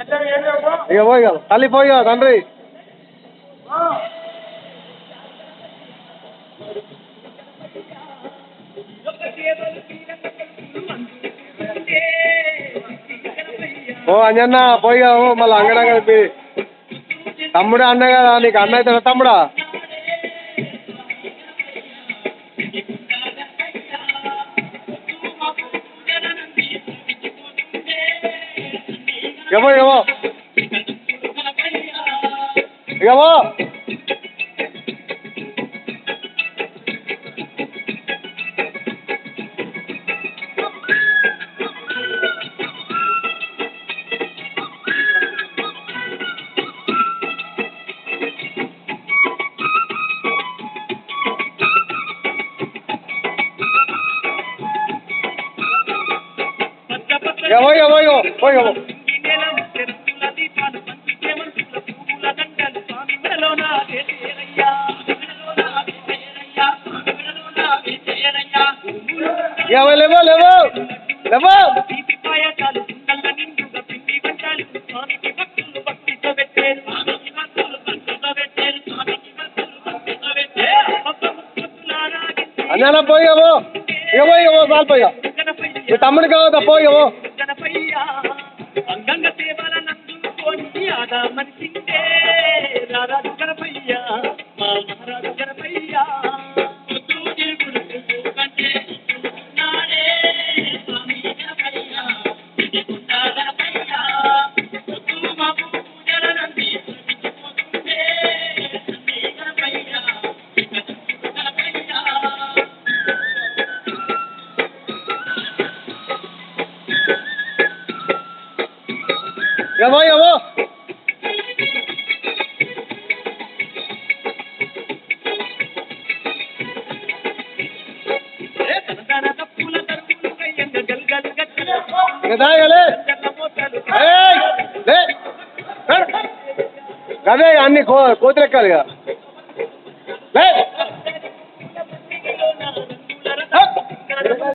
ఇక పోయి కదా తల్లి పోయి కదా తండ్రి. ఓ అంజన్న పోయి కదా ఓ మళ్ళీ అంగడంగా కలిపి తమ్ముడే అన్న కదా నీకు అన్న అవుతాడా తమ్ముడా? やばいやばい。やばい。やばいやばいよ。ばいやばい。ఇక పో. ఇక పో. ఇక పో, ఇక పో, ఇక పో. పో, ఇక పో. ఇక పో, లేవో లేవో లేవో అంజన్న పోయి పో చాలు పోయి. మీ తమ్ముడికి కావద్దా పోయి ఆదా మనిషిందే రారాజు గణపయ్య మా మహారాజు గణపయ్య పొద్దునే గురుకు కంటే నాడే అదే అన్ని కో కోతులెక్కాలి కదా